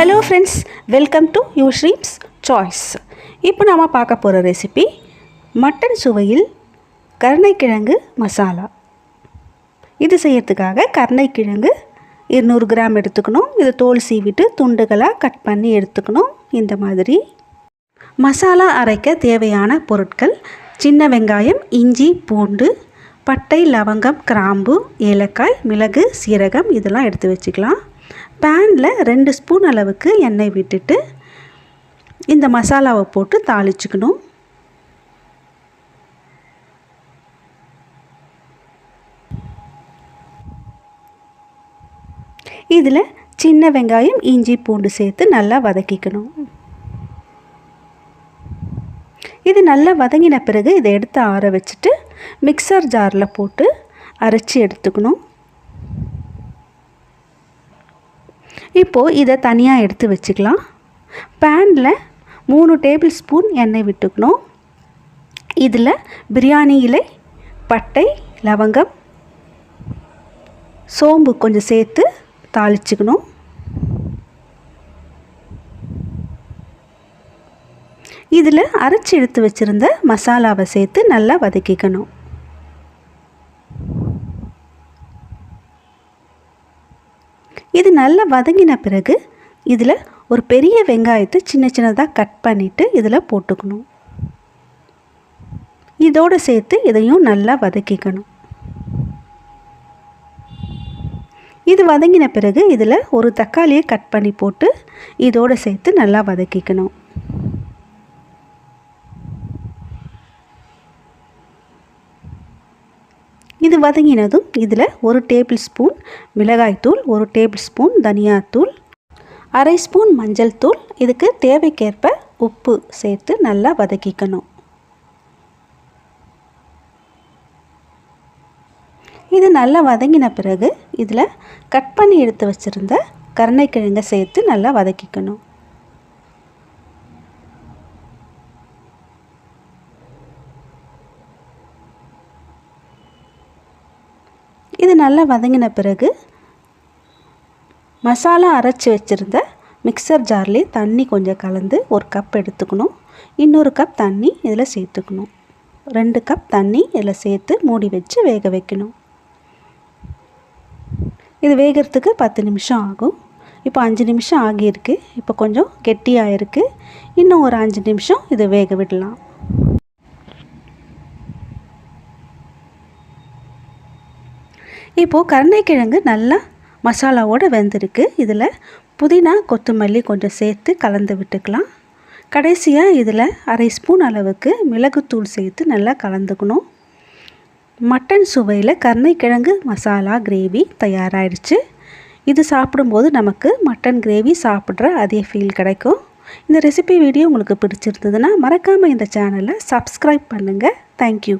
Hello friends welcome to you ஸ்ரீம்ஸ் choice இப்போ நாம் பார்க்க போகிற ரெசிபி மட்டன் சுவையில் கருணைக்கிழங்கு மசாலா இது செய்யறதுக்காக கருணைக்கிழங்கு இருநூறு கிராம் எடுத்துக்கணும். இதை தோல் சீவிட்டு துண்டுகளாக கட் பண்ணி எடுத்துக்கணும். இந்த மாதிரி. மசாலா அரைக்க தேவையான பொருட்கள் சின்ன வெங்காயம் இஞ்சி பூண்டு பட்டை லவங்கம் கிராம்பு ஏலக்காய் மிளகு சீரகம் இதெல்லாம் எடுத்து வச்சுக்கலாம். பேனில் ரெண்டு ஸ்பூன் அளவுக்கு எண்ணெய் விட்டுட்டு இந்த மசாலாவை போட்டு தாளிச்சுக்கணும். இதில் சின்ன வெங்காயம் இஞ்சி பூண்டு சேர்த்து நல்லா வதக்கிக்கணும். இது நல்லா வதங்கின பிறகு இதை எடுத்து ஆற வச்சுட்டு மிக்சர் ஜாரில் போட்டு அரைச்சி எடுத்துக்கணும். இப்போது இதை தனியாக எடுத்து வச்சுக்கலாம். பேனில் மூணு டேபிள் ஸ்பூன் எண்ணெய் விட்டுக்கணும். இதில் பிரியாணி இலை பட்டை லவங்கம் சோம்பு கொஞ்சம் சேர்த்து தாளிச்சுக்கணும். இதில் அரைச்சி எடுத்து வச்சுருந்த மசாலாவை சேர்த்து நல்லா வதக்கிக்கணும். இது நல்லா வதங்கின பிறகு இதில் ஒரு பெரிய வெங்காயத்தை சின்ன சின்னதாக கட் பண்ணிவிட்டு இதில் போட்டுக்கணும். இதோடு சேர்த்து இதையும் நல்லா வதக்கிக்கணும். இது வதங்கின பிறகு இதில் ஒரு தக்காளியை கட் பண்ணி போட்டு இதோடு சேர்த்து நல்லா வதக்கிக்கணும். இது வதங்கினதும் இதில் ஒரு டேபிள் ஸ்பூன் மிளகாய்த்தூள் ஒரு டேபிள் ஸ்பூன் தனியாத்தூள் அரை ஸ்பூன் மஞ்சள் தூள். இதுக்கு தேவைக்கேற்ப உப்பு சேர்த்து நல்லா வதக்கிக்கணும். இது நல்லா வதங்கின பிறகு இதில் கட் பண்ணி எடுத்து வச்சுருந்த கருணைக்கிழங்கை சேர்த்து நல்லா வதக்கிக்கணும். இது நல்லா வதங்கின பிறகு மசாலா அரைச்சி வச்சுருந்த மிக்சர் ஜார்லேயே தண்ணி கொஞ்சம் கலந்து ஒரு கப் எடுத்துக்கணும். இன்னொரு கப் தண்ணி இதில் சேர்த்துக்கணும். ரெண்டு கப் தண்ணி இதில் சேர்த்து மூடி வச்சு வேக வைக்கணும். இது வேகிறதுக்கு பத்து நிமிஷம் ஆகும். இப்போ அஞ்சு நிமிஷம் ஆகியிருக்கு. இப்போ கொஞ்சம் கெட்டியாக இருக்குது இன்னும் ஒரு அஞ்சு நிமிஷம் இது வேக விடலாம். இப்போது கருணைக்கிழங்கு நல்லா மசாலாவோடு வெந்திருக்கு. இதில் புதினா கொத்தமல்லி கொஞ்சம் சேர்த்து கலந்து விட்டுக்கலாம். கடைசியாக இதில் அரை ஸ்பூன் அளவுக்கு மிளகுத்தூள் சேர்த்து நல்லா கலந்துக்கணும். மட்டன் சுவையில் கருணைக்கிழங்கு மசாலா கிரேவி தயாராகிடுச்சு இது சாப்பிடும்போது நமக்கு மட்டன் கிரேவி சாப்பிட்ற அதே ஃபீல் கிடைக்கும். இந்த ரெசிபி வீடியோ உங்களுக்கு பிடிச்சிருந்ததுன்னா மறக்காமல் இந்த சேனலை சப்ஸ்கிரைப் பண்ணுங்கள் தேங்க்யூ